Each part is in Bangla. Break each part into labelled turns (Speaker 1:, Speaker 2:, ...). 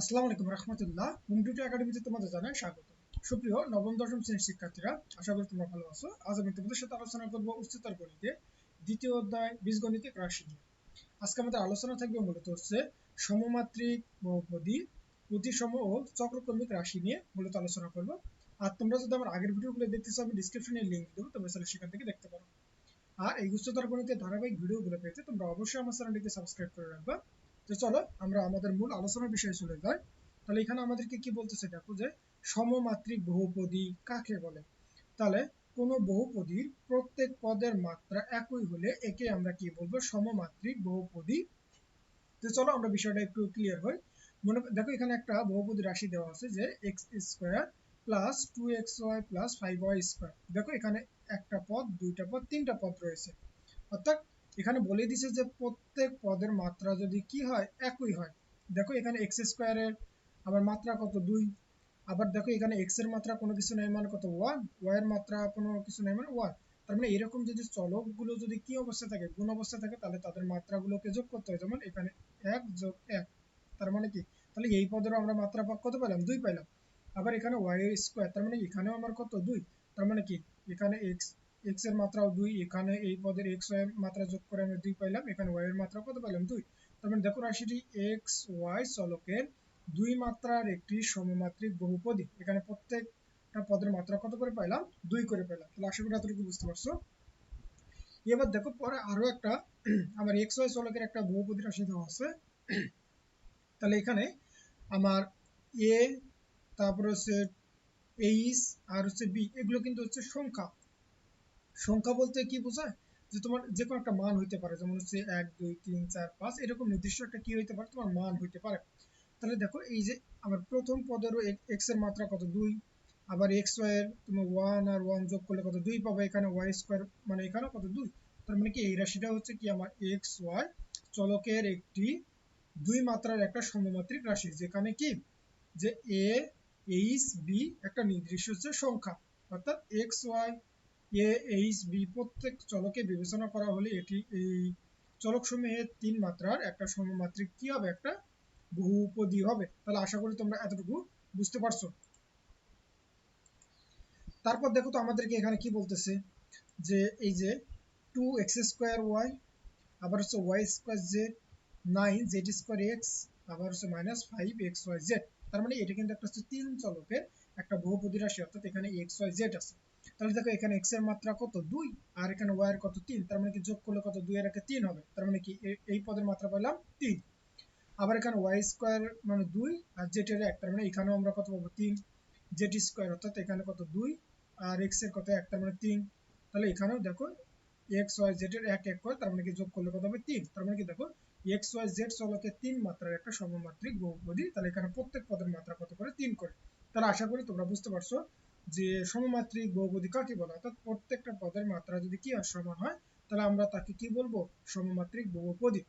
Speaker 1: আসসালামু আলাইকুম রহমতুল্লাহ। হোম একাডেমিতে তোমাদের জানাই স্বাগত। সুপ্রিয় নবম, দশম শ্রেণির শিক্ষার্থীরা, আশা করি তোমরা ভালো আছো। আজ আমি তোমাদের সাথে আলোচনা করব উচ্চতর গণিতে দ্বিতীয় অধ্যায় রাশি আজকে আমাদের আলোচনা থাকবে মূলত হচ্ছে সমমাত্রিক বহুপদী প্রতিসম ও চক্রক্রমিক রাশি নিয়ে মূলত আলোচনা করব। আর তোমরা যদি আমার আগের ভিডিওগুলো দেখতে চাও আমি ডিসক্রিপশনে লিংক দেবো, তোমরা চাইলে সেখান থেকে দেখতে পারো। আর এই উচ্চতর গণিতের ধারাবাহিক ভিডিওগুলো পেতে তোমরা অবশ্যই আমার চ্যানেলটিকে সাবস্ক্রাইব করে রাখবা। তো চলো, আমরা আমাদের মূল আলোচনার বিষয়ে চলে যাই। তাহলে এখানে আমাদেরকে কি বলতেছে দেখো যে, সমমাত্রিক বহুপদী কাকে বলে? তাহলে কোন বহুপদীর প্রত্যেক পদের মাত্রা একই হলে একে আমরা কি বলব? সমমাত্রিক বহুপদী। তো চলো, আমরা বিষয়টা একটু ক্লিয়ার হই। মনে দেখো এখানে একটা বহুপদী রাশি দেওয়া আছে যে X square plus two X Y plus five Y square দেখো এখানে একটা পদ, দুইটা পদ, তিনটা পদ রয়েছে। অর্থাৎ এখানে বলে দিছে যে প্রত্যেক পদের মাত্রা যদি কি হয়, একই হয়। দেখো এখানে এক্স স্কোয়ারের আবার মাত্রা কত? দুই। আবার দেখো এখানে এক্সের মাত্রা কোনো কিছু নেই মানে কত? ওয়ান ওয়াই এর মাত্রা কোনো কিছু নেই মানে ওয়ান তার মানে এরকম যদি চলকগুলো যদি কি অবস্থা থাকে, গুণ অবস্থা থাকে, তাহলে তাদের মাত্রাগুলোকে যোগ করতে হয়। যেমন এখানে এক যোগ এক। তার মানে কি? তাহলে এই পদেরও আমরা মাত্রা কত পেলাম দুই পেলাম আবার এখানে ওয়াই স্কোয়ার তার মানে এখানেও আমার কত? দুই। তার মানে কি? এখানে এক্স এক্সের মাত্রাও দুই, এখানে এই পদের এক্স ওয়াই মাত্রা যোগ করে আমি দুই পাইলাম, এখানে ওয়াই এর মাত্রা কত পেলাম দুই। তার মানে দেখো রাশিটি এক্স ওয়াই চলকের দুই মাত্রার একটি সমমাত্রিক বহুপদী। এখানে প্রত্যেকটা পদের মাত্রা কত করে পাইলাম? দুই করে পেলাম তাহলে আশা করি এতটুকু বুঝতে পারছ। এবার দেখো, পরে আরও একটা, আমার এক্স ওয়াই চলকের একটা বহুপদী রাশি দেওয়া আছে। তাহলে এখানে আমার এ তারপরে হচ্ছে এইচ আর হচ্ছে বি এগুলো কিন্তু হচ্ছে সংখ্যা। সংখ্যা বলতে কি বোঝায়? যে তোমার যে কোনো একটা মান হইতে পারে, যেমন হচ্ছে এক, দুই, তিন, চার, পাঁচ, এরকম নির্দিষ্ট একটা কি হইতে পারে? তোমার মান হইতে পারে। তাহলে দেখো, এই যে আমার প্রথম পদেরও এক্সের মাত্রা কত? দুই। আবার এক্সের তুমি ওয়ান আর ওয়ান যোগ করলে কত? দুই পাবে এখানে ওয়াই স্কোয়ার মানে এখানে কত? দুই। তার মানে কি? এই রাশিটা হচ্ছে কি? আমার এক্স ওয়াই চলকের একটি দুই মাত্রার একটা সমমাত্রিক রাশি, যেখানে কি? যে এ এইচ বি একটা নির্দিষ্ট হচ্ছে সংখ্যা। অর্থাৎ এক্স ওয়াই প্রত্যেক চলকে বিবেচনা করা হলে এটি এই চলক সমূহের তিন মাত্রার একটা সমমাত্রিক কি হবে? একটা বহুপদী হবে। তাহলে আশা করি তোমরা এতটুকু বুঝতে পারছ। তারপর দেখো তো আমাদেরকে এখানে কি বলতেছে? যে এই যে টু এক্স স্কোয়ার ওয়াই আবার হচ্ছে Y square Z nine Z square X আবার হচ্ছে minus five X Y Z তার মানে এটা কিন্তু একটা হচ্ছে তিন চলকের একটা বহুপদী রাশি, অর্থাৎ এখানে এক্স ওয়াই জেড আছে। তাহলে দেখো এখানে এক্সের মাত্রা কত? দুই। আর এখানে ওয়াই এর কত তিন? তার মানে কি যোগ করলে কত? দুই এর একে তিন হবে। তার মানে কি এই পদের মাত্রা পেলাম তিন। আবার এখানে ওয়াই স্কোয়ার মানে দুই আর জেড এর এক। তার মানে এখানেও আমরা কত পাবো? তিন। জেড স্কোয়ার অর্থাৎ এখানে কত? দুই। আর এক্সের কত? এক। তার মানে তিন। তাহলে এখানেও দেখো এক্স ওয়াই জেড এর এক এক করে তার মানে কি যোগ করলে কত হবে? তিন। তার মানে কি দেখো এক্স ওয়াই জেড চলকে তিন মাত্রার একটা সমমাত্রিক বহুপদী। তাহলে এখানে প্রত্যেক পদের মাত্রা কত করে? তিন করে। তাহলে আশা করি তোমরা বুঝতে পারছ যে সমমাত্রিক বহুপদী কাকে বলে? অর্থাৎ প্রত্যেকটা পদের মাত্রা যদি কি হয় সমান হয়, তাহলে আমরা তাকে কি বলব? সমমাত্রিক বহুপদী।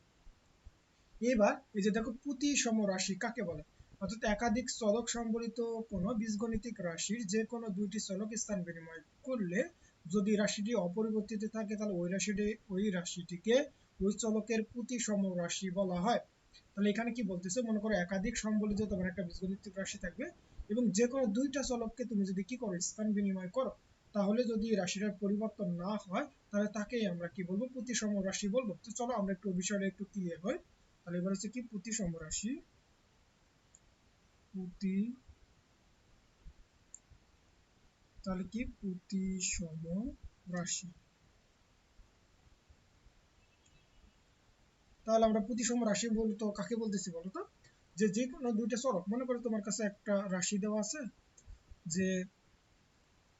Speaker 1: এবার এই যে দেখো প্রতি সমরাশি কাকে বলে? অর্থাৎ একাধিক চলক সম্বলিত কোন বীজগণিতিক রাশির যে কোনো দুইটি চলক স্থান বিনিময় করলে যদি রাশিটি অপরিবর্তিত থাকে, তাহলে ওই রাশিটি, ওই রাশিটিকে ওই চলকের প্রতি সমরাশি বলা হয়। তাহলে এখানে কি বলতেছে? মনে করো একাধিক সম্বলিত তোমার একটা বীজগণিতিক রাশি থাকবে এবং যে কোনো দুইটা চলককে তুমি যদি কি করো, স্থান বিনিময় করো, তাহলে যদি রাশিটার পরিবর্তন না হয়, তাহলে তাকেই আমরা কি বলব? প্রতিসম রাশি বলব। তো চলো আমরা একটু বিষয়টা একটু ক্লিয়ার হই। তাহলে এবার হচ্ছে কি? প্রতিসম রাশি। প্রতি তাহলে কি? প্রতিসম রাশি। তাহলে আমরা প্রতিসম রাশি বলতো কাকে বলতেছি বলতো যে যে কোনো দুইটা চলক মনে করো তোমার কাছে একটা রাশি দেওয়া আছে যে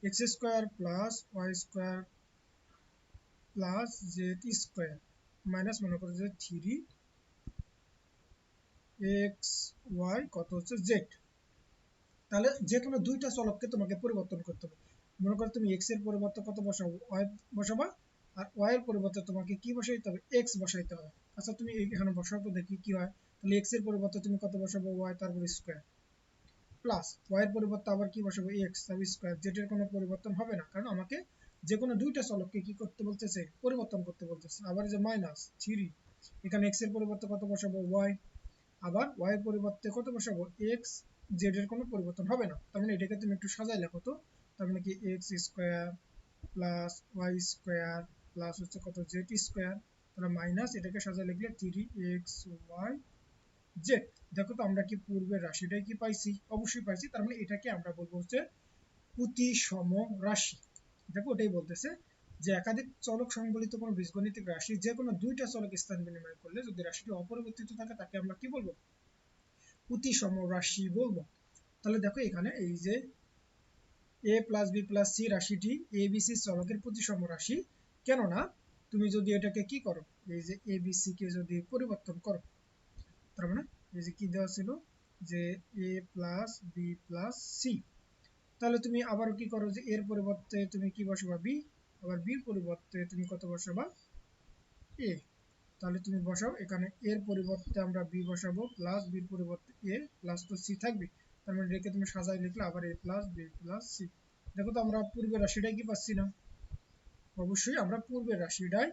Speaker 1: X square plus Y square plus Z square, minus মনে করো যে থ্রি এক্স ওয়াই কত হচ্ছে জেড। তাহলে যে কোনো দুইটা চলককে তোমাকে পরিবর্তন করতে হবে। মনে করো তুমি এক্সের পরিবর্তে কত বসাবো ওয়াই বসাবা, আর ওয়াই এর পরিবর্তে তোমাকে কি বসাইতে হবে? এক্স বসাইতে হবে। আচ্ছা তুমি এখানে বসাবো দেখি কি হয়। তাহলে এক্সের পরিবর্তে তুমি কত বসাবো ওয়াই তারপর স্কোয়ার প্লাস ওয়াই এর পরিবর্তে আবার কি বসাবো? এক্স তারপর স্কোয়ার জেড এর কোনো পরিবর্তন হবে না। কারণ আমাকে যে কোনো দুইটা চলককে কি করতে বলতেছে? পরিবর্তন করতে বলতেছে। আবার যে মাইনাস থ্রি এখানে এক্সের পরিবর্তে কত বসাবো? ওয়াই আবার ওয়াই এর পরিবর্তে কত বসাবো? এক্স জেড এর কোনো পরিবর্তন হবে না। তার মানে এটাকে তুমি একটু সাজাই লেখো তো। তার মানে কি? X square plus Y square plus হচ্ছে কত? জেড স্কোয়ার তাহলে মাইনাস এটাকে সাজাই লিখলে থ্রি এক্স ওয়াই জেড দেখো তো আমরা কি পূর্বের রাশিটাই কি পাইছি? অবশ্যই পাইছি। তার মানে এটাকে আমরা বলব হচ্ছে প্রতিসম রাশি। দেখো, ওটাই বলতেছে যে, একাধিক চলক সংবলিত কোনো বীজগণিতিক রাশি, যে কোনো দুইটা চলক স্থান বিনিময় করলে যদি রাশিটি অপরিবর্তিত থাকে, তাকে আমরা কি বলব? প্রতিসম রাশি বলব। তাহলে দেখো এখানে এই যে A plus B plus C রাশিটি এ বি সি চলকের প্রতিসম রাশি। কেননা, তুমি যদি এটাকে কি করো? এই যে এ বি সি কে যদি পরিবর্তন করো তার মানে এই যে কি দেওয়া ছিল? যে A plus B plus C তাহলে তুমি আবারও কি করো যে এর পরিবর্তে তুমি কি বসাবা? বি আবার বির পরিবর্তে তুমি কত বসাবা? এ তাহলে তুমি বসাও, এখানে এর পরিবর্তে আমরা বি বসাবো প্লাস বির পরিবর্তে এ প্লাস তো সি থাকবে। তার মানে রেখে তুমি সাজাই লিখলে আবার A plus B plus C দেখো তো আমরা পূর্বের রাশিটাই কি পাচ্ছি না? অবশ্যই আমরা পূর্বের রাশিটাই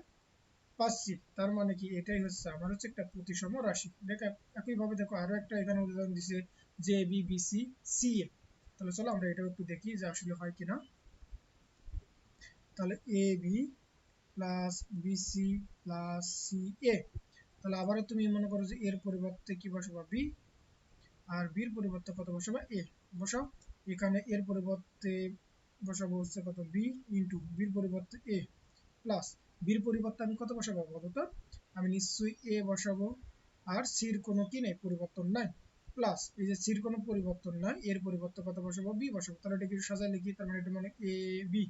Speaker 1: পাচ্ছি তার মানে কি? এটাই হচ্ছে আমার হচ্ছে একটা প্রতিসম রাশি। দেখো, একইভাবে দেখো, আরও একটা এখানে উদাহরণ দিছে J B B C C A তাহলে চলো আমরা এটাও একটু দেখি যে আসলে হয় কিনা। তাহলে A B plus BC plus C A তাহলে আবারও তুমি মনে করো যে এর পরিবর্তে কি বসাবা? বি আর বির পরিবর্তে কত বসাবা? এ বসাও। এখানে এর পরিবর্তে বসাবো হচ্ছে কত? বি ইন্টু বির পরিবর্তে এ প্লাস বির পরিবর্তে আমি কত বসাবো বলো তো আমি নিশ্চয়ই এ বসাবো। আর সির কোনো কি নেই? পরিবর্তন নাই। প্লাস এই যে সির কোনো পরিবর্তন নাই, এর পরিবর্তে কত বসাবো? বি বসাবো। তাহলে এটা কিছু সাজায় লিখি? তার মানে এটা মানে এ বি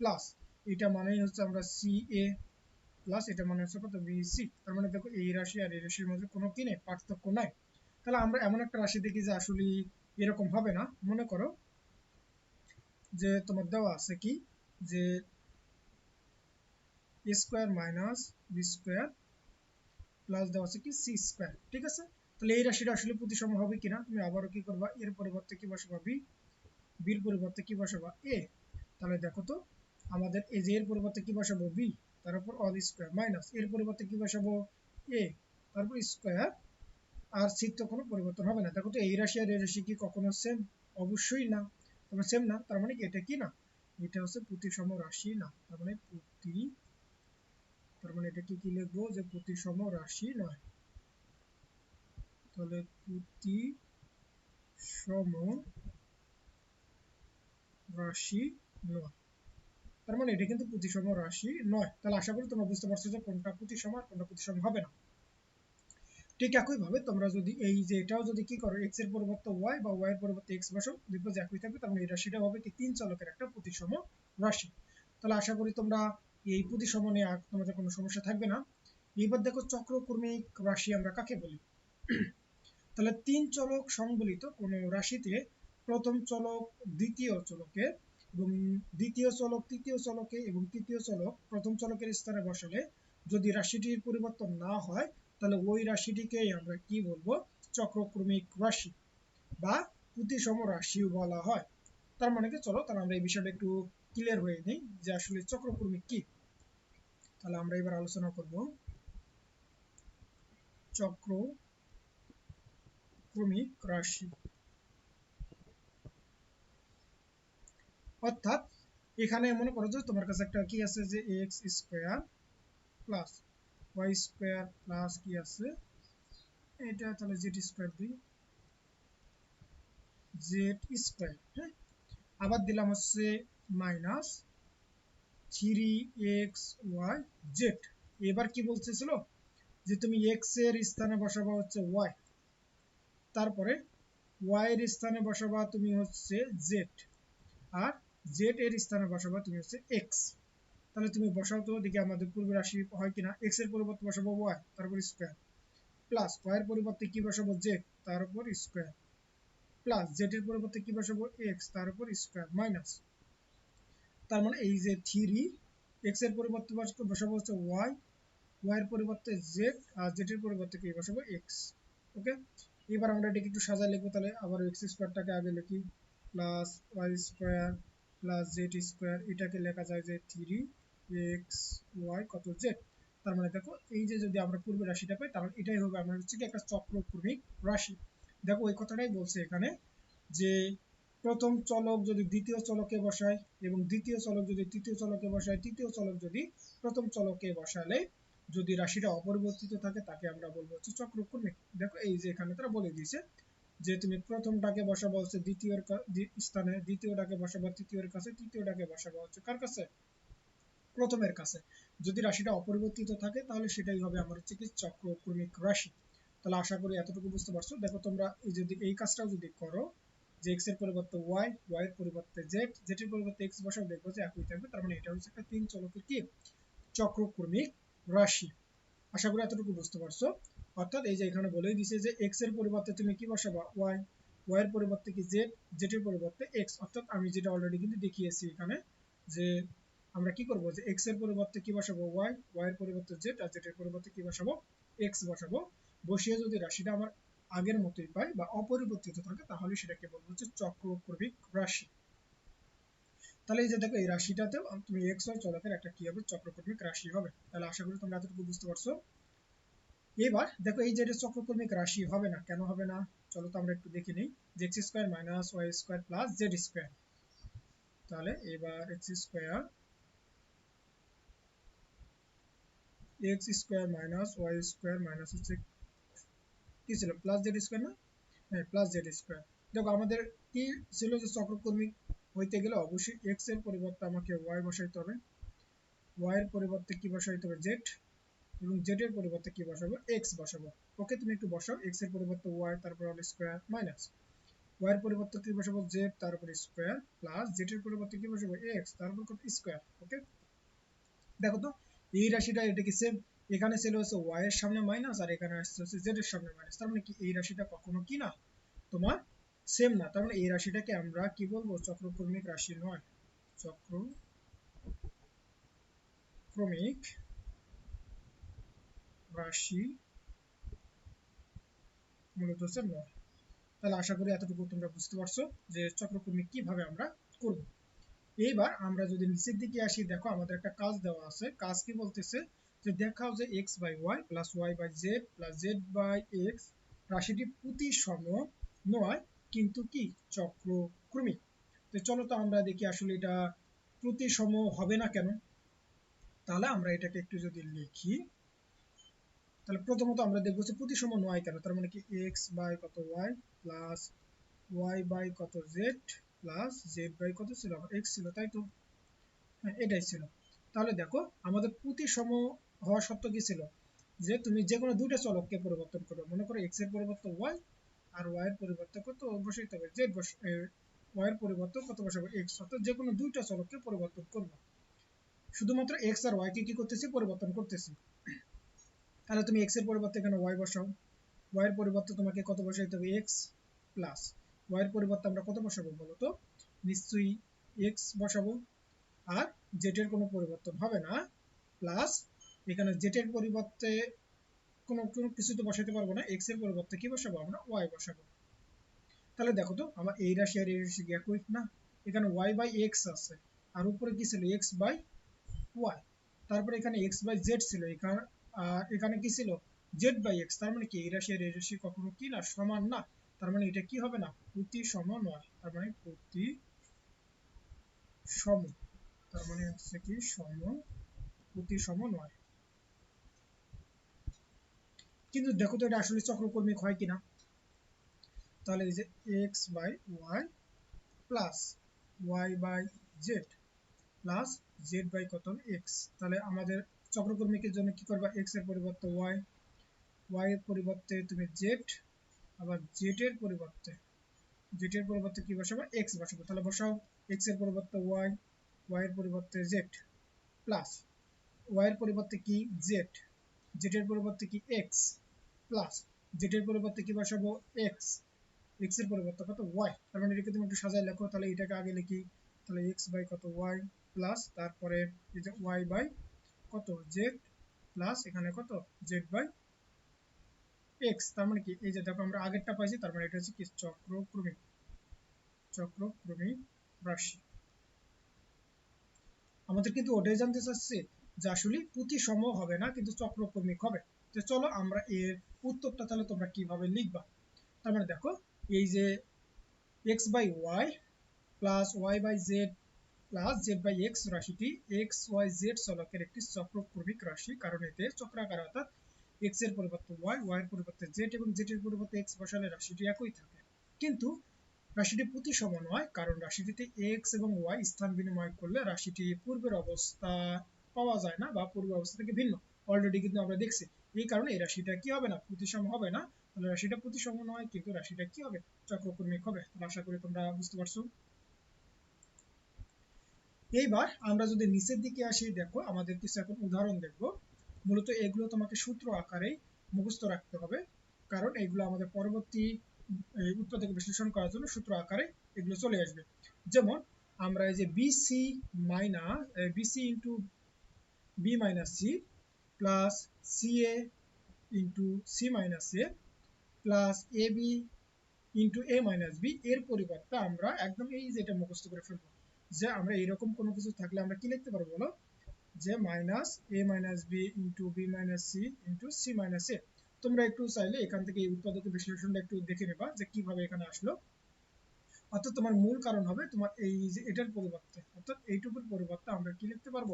Speaker 1: প্লাস এটা মানেই হচ্ছে আমরা সি এ প্লাস এটা মানে হচ্ছে কত? বি সি তার মানে দেখো এই রাশি আর এই রাশির মধ্যে কোনো কি নেই? পার্থক্য নাই। তাহলে আমরা এমন একটা রাশি দেখি যে আসলে এরকম হবে না। মনে করো যে তোমার দেওয়া আছে কি? যে A square minus B square plus দেওয়া আছে কি সি স্কোয়ার, ঠিক আছে? তাহলে এই রাশিটা আসলে প্রতিসম হবে কিনা, তুমি আবারও কি করবা? এর পরিবর্তে কি বসাবা? বি বির পরিবর্তে কি বসাবা? এ। তাহলে দেখো তো, আমাদের এই যে এর পরিবর্তে কি বসাবো? বি, তার উপর অল স্কোয়ার মাইনাস, এর পরিবর্তে কি বসাবো? এ তারপর স্কোয়ার, আর সির তো কোনো পরিবর্তন হবে না। দেখো তো, এই রাশি আর এই রাশি কি কখনো সেম অবশ্যই না। তবে সেম না, তার মানে এটা কি না? এটা হচ্ছে প্রতিসম রাশি না, তার মানে প্রতি তার মানে এটা কি কি লিখব? যে প্রতিসম রাশি নয়। তাহলে প্রতি সম রাশি নয়। তার মানে এটা কিন্তু প্রতিসম রাশি নয়। তাহলে আশা করি তোমরা বুঝতে পারছ যে কোনটা প্রতিসম আর কোনটা প্রতিসম হবে না। ঠিক একই ভাবে তোমরা যদি এই যে এটাও যদি কি করো এক্সের পরিবর্তে ওয়াই বা y এর পরিবর্তে x বসাও দেখবে যে একই থাকবে, তার মানে এই রাশিটা হবে কি তিন চলকের একটা প্রতিসম রাশি। তাহলে আশা করি তোমরা এই প্রতিসম নিয়ে আর তোমাদের কোনো সমস্যা থাকবে না। এবার দেখো চক্রকর্মিক রাশি আমরা কাকে বলি? তাহলে তিন চলক সংবলিত কোনো রাশিতে প্রথম চলক, দ্বিতীয় চলকে এবং দ্বিতীয় চলক, তৃতীয় চলকে এবং তৃতীয় চলক প্রথম চলকের স্থানে বসালে যদি রাশিটির পরিবর্তন না হয়, তাহলে ওই রাশিটিকেই আমরা কি বলব? চক্রক্রমিক রাশি বা প্রতিসম রাশিও বলা হয়। তার মানে কি? চলো তাহলে আমরা এই বিষয়টা একটু ক্লিয়ার হয়ে নিই যে আসলে চক্রক্রমিক কি। তাহলে আমরা এবার আলোচনা করব চক্র রাশি। অর্থাৎ এখানে মনে করো যে তোমার কাছে একটা কি আছে যে X square plus Y square plus কি আছে? এটা তাহলে জেড স্কোয়ার দিই। জেড স্কোয়ার হ্যাঁ? আবার দিলাম হচ্ছে minus three X Y Z. এবার কি বলতেছিল? যে তুমি এক্সের স্থানে বসাবা হচ্ছে ওয়াই তারপরে ওয়াই এর স্থানে বসাবা তুমি হচ্ছে জেড। আর জেড এর স্থানে বসাবা তুমি হচ্ছে এক্স তাহলে তুমি বসাও তো দেখি আমাদের পূর্বে রাশি হয় কিনা। এক্সের পরিবর্তে বসাবো ওয়াই তারপর স্কোয়ার প্লাস ওয়াই এর পরিবর্তে কি বসাবো? জেড তার উপর স্কোয়ার প্লাস জেড এর পরিবর্তে কি বসাবো? এক্স তার উপর স্কোয়ার মাইনাস তার মানে এই যে থ্রি এক্সের পরিবর্তে বসাবো হচ্ছে ওয়াই ওয়াই এর পরিবর্তে জেড আর জেড এর পরিবর্তে কি বসাবো এক্স ওকে এবার আমরা এটাকে একটু সাজায় লিখব, তাহলে আবার এক্স স্কোয়ারটাকে আগে লিখি plus Y square plus Z square এটাকে লেখা যায় যে থ্রি এক্স ওয়াই কত জেড তার মানে দেখো, এই যে যদি আমরা পূর্বের রাশিটা পাই, তাহলে এটাই হবে, আমার হচ্ছে কি একটা চক্রক্রমিক রাশি। দেখো, ওই কথাটাই বলছে এখানে যে প্রথম চলক যদি দ্বিতীয় চলকে বসায় এবং দ্বিতীয় চলক যদি তৃতীয় চলকে বসায়, তৃতীয় চলক যদি প্রথম চলকে বসালে যদি রাশিটা অপরিবর্তিত থাকে, তাকে আমরা বলব হচ্ছে চক্রক্রমিক দেখো এই যে এখানে তারা বলে দিয়েছে যে তুমি প্রথমটাকে বসাবো হচ্ছে দ্বিতীয় স্থানে, দ্বিতীয়টাকে বসাবো তৃতীয়ের কাছে, তৃতীয়টাকে বসাবো হচ্ছে কার কাছে? প্রথমের কাছে। যদি রাশিটা অপরিবর্তিত থাকে, তাহলে সেটাই হবে আমার হচ্ছে কি চক্রক্রমিক রাশি। তাহলে আশা করি এতটুকু বুঝতে পারছ। দেখো তোমরা এই যদি এই কাজটাও যদি করো যে এক্সের পরিবর্তে ওয়াই ওয়াই এর পরিবর্তে জেড এর পরিবর্তে এক্স বসাও দেখব যে একই থাকবে, তার মানে এটা হচ্ছে একটা তিন চলকের কি? চক্রক্রমিক রাশি। আশা করি এতটুকু বুঝতে পারছ। অর্থাৎ এই যে এখানে বলেই দিছে যে এক্সের পরিবর্তে তুমি কি বসাবা? ওয়াই ওয়াই এর পরিবর্তে কি জেড এর পরিবর্তে এক্স অর্থাৎ আমি যেটা অলরেডি কিন্তু দেখিয়েছি এখানে যে আমরা কি করব? যে এক্সের পরিবর্তে কি বসাবো? ওয়াই ওয়াই এর পরিবর্তে জেড আর জেড এর পরিবর্তে কি বসাবো? এক্স বসাবো। বসিয়ে যদি রাশিটা আমার আগের মতোই পাই বা অপরিবর্তিত থাকে, তাহলে সেটাকে বলব হচ্ছে চক্রক্রমিক রাশি। তাহলে এই যে দেখো, এই রাশিটাতেও তুমি এক্স ওয়াই চলকের একটা কি হবে? চক্রক্রমিক রাশি হবে। তাহলে আশা করি তোমরা এতটুকু বুঝতে পারছ। এবার দেখো, এই যে চক্রক্রমিক রাশি হবে না, কেন হবে না? চলো তো আমরা একটু দেখে নিই। যে X square minus Y square plus Z square তাহলে এবার X square X square minus Y square minus হচ্ছে কি ছিল? প্লাস জেড স্কোয়ার না? হ্যাঁ প্লাস জেড স্কোয়ার দেখো, আমাদের কি ছিল যে চক্রকর্মী হইতে গেলে অবশ্যই এক্সের পরিবর্তে আমাকে ওয়াই বসাইতে হবে। ওয়াই এর পরিবর্তে কি বসাইতে হবে? জেড এবং জেড এর পরিবর্তে কি বসাবো? এক্স বসাবো। ওকে তুমি একটু বসাও। এক্সের পরিবর্তে ওয়াই তারপর হল স্কোয়ার মাইনাস ওয়াই এর পরিবর্তে কি বসাবো? জেড তারপর স্কোয়ার প্লাস জেড এর পরিবর্তে কি বসাবো? এক্স তারপর কত? স্কোয়ার ওকে দেখো তো, এই রাশিটা এটা কি সেম এখানে ছিল হচ্ছে ওয়াই এর সামনে মাইনাস আর এখানে আসছে হচ্ছে জেড এর সামনে মাইনাস তার মানে কি এই রাশিটা কখনো কি না? তোমার সেম না। তার মানে এই রাশিটাকে আমরা কি বলব? চক্রক্রমিক রাশি নয়। চক্র ক্রমিক রাশি মূলত হচ্ছে নয়। তাহলে আশা করি এতটুকু তোমরা বুঝতে পারছ যে চক্রক্রমিক কীভাবে আমরা করব। এইবার আমরা যদি নিচের দিকে আসি, দেখো আমাদের একটা কাজ দেওয়া আছে। কাজ কি বলতেছে? যে দেখাও যে X by Y plus Y by Z plus Z by X রাশিটি প্রতিসম নয়, কিন্তু কি? চক্রক্রমিক। তো চলো তো আমরা দেখি আসলে এটা প্রতিসম হবে না কেন? তাহলে আমরা এটাকে একটু যদি লিখি, তাহলে প্রথমত আমরা দেখব যে প্রতিসম নয় কেন? তার মানে কি এক্স বাই কত ওয়াই প্লাস ওয়াই বাই কত জেড প্লাস জেড বাই কত ছিল? এক্স ছিল, তাই তো? হ্যাঁ এটাই ছিল। তাহলে দেখো, আমাদের প্রতিসম হওয়া সত্ত্বেও কি ছিল? যে তুমি যে কোনো দুইটা চলককে পরিবর্তন করো। মনে করো এক্সের পরিবর্তে ওয়াই আর ওয়াই এর পরিবর্তে কত বসাইতে হবে? জেড বস ওয়াই এর পরিবর্তে কত বসাবো এক্স অর্থাৎ যে কোনো দুইটা চলককে পরিবর্তন করব। শুধুমাত্র এক্স আর ওয়াই কে করতেছি? পরিবর্তন করতেছি। তাহলে তুমি এক্সের পরিবর্তে এখানে ওয়াই বসাও? ওয়াই এর পরিবর্তে তোমাকে কত বসাইতে হবে? এক্স প্লাস ওয়াই এর পরিবর্তে আমরা কত বসাবো বলো তো? নিশ্চয়ই এক্স বসাবো। আর জেড এর কোনো পরিবর্তন হবে না। প্লাস এখানে জেড এর পরিবর্তে কোনো কোনো কিছু তো বসাতে পারব না এক্সের পরিবর্তে কি বসাবো আমরা? ওয়াই বসাবো। তাহলে দেখো তো, আমার এই রাশি আর এই রাশি একই না? এখানে ওয়াই বাই এক্স আছে, আর উপরে কি ছিল? এক্স বাই ওয়াই তারপরে এখানে এক্স বাই জেড ছিল, এখানে, আর এখানে কি ছিল? জেড বাই এক্স তার মানে কি? এই রাশি আর এই রাশি কখনো কি না? সমান না। তার মানে এটা কি হবে না? প্রতি সম নয় তার মানে প্রতি সম। তার মানে হচ্ছে কি সম, প্রতি সম নয় কিন্তু দেখো তো এটা আসলে চক্রকর্মিক হয় কিনা। তাহলে এই যে X by Y plus Y by Z plus Z by কত এক্স তাহলে আমাদের চক্রকর্মিকের জন্য কি করবা? এক্সের পরিবর্তে ওয়াই ওয়াই এর পরিবর্তে তুমি জেড আবার জেড এর পরিবর্তে জেড এর পরিবর্তে কি বসাবো? এক্স বসাবো। তাহলে বসাও এক্সের পরিবর্তে ওয়াই ওয়াই এর পরিবর্তে জেড প্লাস ওয়াই এর পরিবর্তে কি? জেড জেড এর পরিবর্তে কি? এক্স প্লাস জেড এর পরিবর্তে কি বসাবো এক্স এক্সের পরিবর্তে কত ওয়াই তার মানে এটাকে তুমি একটু সাজায় লেখো, তাহলে এটাকে আগে লিখি। তাহলে এক্স বাই কত ওয়াই প্লাস তারপরে যে ওয়াই বাই কত জেড প্লাস এখানে কত? জেড বাই এক্স তার মানে কি? এই যে দেখো আমরা আগেরটা পাইছি, তার মানে এটা হচ্ছে কি? চক্রক্রমিক চক্রক্রমিক রাশি। আমাদের কিন্তু ওটাই জানতে চাচ্ছে যে আসলে প্রতিসম হবে না, কিন্তু চক্রক্রমিক হবে। তো চলো আমরা এর উত্তরটা তাহলে তোমরা কীভাবে লিখবা? তার মানে দেখো, এই যে X by Y plus Y by Z plus Z by X রাশিটি এক্স ওয়াই জেড চলকের একটি চক্রক্রমিক রাশি, কারণ এতে চক্রাকার অর্থাৎ এক্সের পরিবর্তে ওয়াই ওয়াই এর পরিবর্তে জেড এবং জেড এর পরিবর্তে এক্স বসালে রাশিটি একই থাকে। কিন্তু রাশিটি প্রতিসম নয় কারণ রাশিটিতে এক্স এবং ওয়াই স্থান বিনিময় করলে রাশিটি পূর্বের অবস্থা পাওয়া যায় না বা পূর্বের অবস্থা থেকে ভিন্ন। অলরেডি কিন্তু আমরা দেখছি। এই কারণে এই রাশিটা কি হবে না? প্রতিসম হবে না? তাহলে রাশিটা প্রতিসম নয়, কিন্তু রাশিটা কি হবে? চক্রক্রমিক হবে আশা করি তোমরা বুঝতে পারছ। এইবার আমরা যদি নিচের দিকে আসি, দেখো আমাদের কিছু এখন উদাহরণ দেখব। মূলত এগুলো তোমাকে সূত্র আকারে মুখস্থ রাখতে হবে, কারণ এগুলো আমাদের পরবর্তী উৎপাদক বিশ্লেষণ করার জন্য সূত্র আকারে এগুলো চলে আসবে। যেমন আমরা এই যে BC minus BC into B minus C A into C minus A plus A B into A minus B এর পরিবর্তে আমরা একদম এই যেটা মুখস্থ করে ফেলব, যে আমরা এরকম কোনো কিছু থাকলে আমরা কি লিখতে পারব বলো? যে minus A minus B into B minus C into C minus A তোমরা একটু চাইলে এখান থেকে এই উৎপাদক বিশ্লেষণটা একটু দেখে নেবা যে কীভাবে এখানে আসলো। অর্থাৎ তোমার মূল কারণ হবে তোমার এই যে এটার পরিবর্তে, অর্থাৎ এইটুকুর পরিবর্তে আমরা কি লিখতে পারব?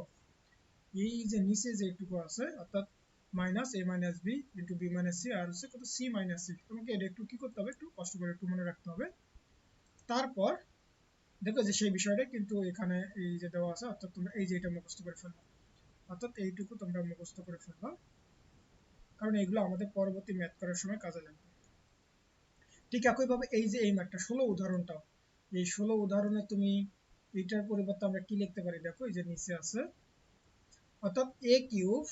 Speaker 1: এই যে নিচে যে এইটুকু আছে, অর্থাৎ minus A minus B into B minus C আর হচ্ছে কত সি মাইনাস সি তোমাকে এটা একটু কি করতে হবে, একটু কষ্ট করে একটু মনে রাখতে হবে। তারপর দেখো যে সেই বিষয়টা কিন্তু এখানে এই যে দেওয়া আছে, অর্থাৎ তোমরা এই যে এটা মুখস্থ করে ফেলবা। অর্থাৎ এইটুকু তোমরা মুখস্থ করে ফেলবা। কারণ এগুলো আমাদের পরবর্তী ম্যাথ করার সময় কাজে লাগবে। ঠিক একইভাবে এই যে এই ম্যাথটা ষোলো উদাহরণটাও এই ষোলো উদাহরণে তুমি এইটার পরিবর্তে আমরা কি লিখতে পারি? দেখো, এই যে নিচে আছে। অর্থাৎ A cube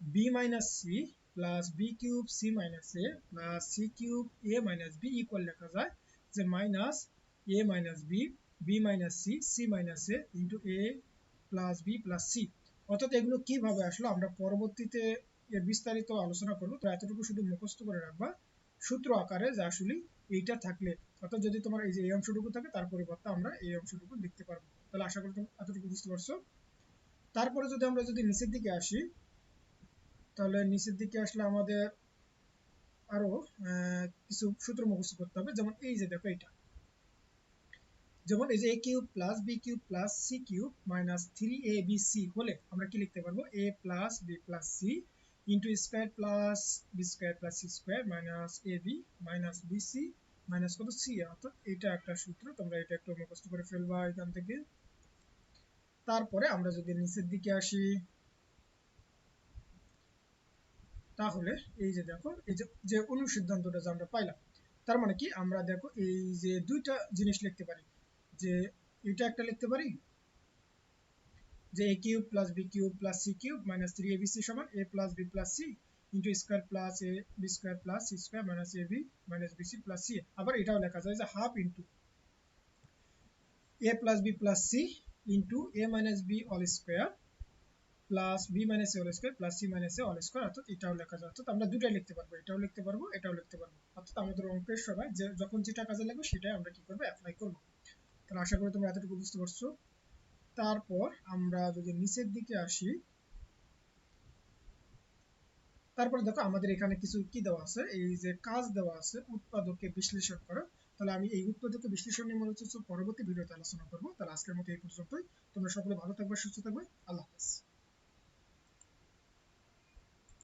Speaker 1: B minus C plus B cube C minus A plus C cube A minus B equal লেখা যায় যে minus A minus B B minus C C minus A into A plus B plus C অর্থাৎ এগুলো কীভাবে আসলো? আমরা পরবর্তীতে এর বিস্তারিত আলোচনা করব। তো এতটুকু শুধু মুখস্থ করে রাখবা। সূত্র আকারে যে আসলে এইটা থাকলে, অর্থাৎ যদি তোমার এই যে এই অংশটুকু থাকে, তার পরিবর্তে আমরা এই অংশটুকু লিখতে পারব। তাহলে আশা করি তুমি এতটুকু বুঝতে পারছ। তারপরে যদি আমরা যদি নিচের দিকে আসি, তাহলে নিচের দিকে আসলে আমাদের আরও কিছু সূত্র মুখস্থ করতে হবে। যেমন এই যে দেখো এটা যেমন এই যে a cube plus b cube plus c cube minus three a b c হলে আমরা কি লিখতে পারব? A plus b plus c into square plus b square plus c square minus a b minus b c minus কত? সি অর্থাৎ এটা একটা সূত্র। তোমরা এটা একটু মুখস্থ করে ফেলবা এখান থেকে। তারপরে আমরা যদি নিচের দিকে আসি, তাহলে এই যে দেখো, এই যে অনুসিদ্ধান্তটা যে আমরা পাইলাম, তার মানে কি? আমরা দেখো এই যে দুইটা জিনিস লিখতে পারি, যে এটা একটা লিখতে পারি, যে a cube plus b cube plus c cube minus three abc সমান a plus b plus c into square plus a b square plus c square minus a b minus b c plus c আবার এটাও লেখা যায় যে half into a plus b plus c into a minus b all square plus b minus a all square plus c minus a all square অর্থাৎ এটাও লেখা যায়। অর্থাৎ আমরা দুটাই লিখতে পারব, এটাও লিখতে পারব, এটাও লিখতে পারব। অর্থাৎ আমাদের অঙ্কের সময় যে যখন যেটা কাজে লাগবে সেটাই আমরা কি করব অ্যাপ্লাই করব। তাহলে আশা করি তোমরা এতটুকু বুঝতে পারছ। তারপর আমরা যদি নিচের দিকে আসি, তারপর দেখো আমাদের এখানে কিছু কি দেওয়া আছে? এই যে কাজ দেওয়া আছে, উৎপাদকে বিশ্লেষণ করো। তাহলে আমি এই উৎপাদকে বিশ্লেষণ নিয়ে মনে হচ্ছে পরবর্তী ভিডিওতে আলোচনা করব। তাহলে আজকের মতো এই পর্যন্তই। তোমরা সকলে ভালো থাকবে, সুস্থ থাকবে। আল্লাহ হাফেজ।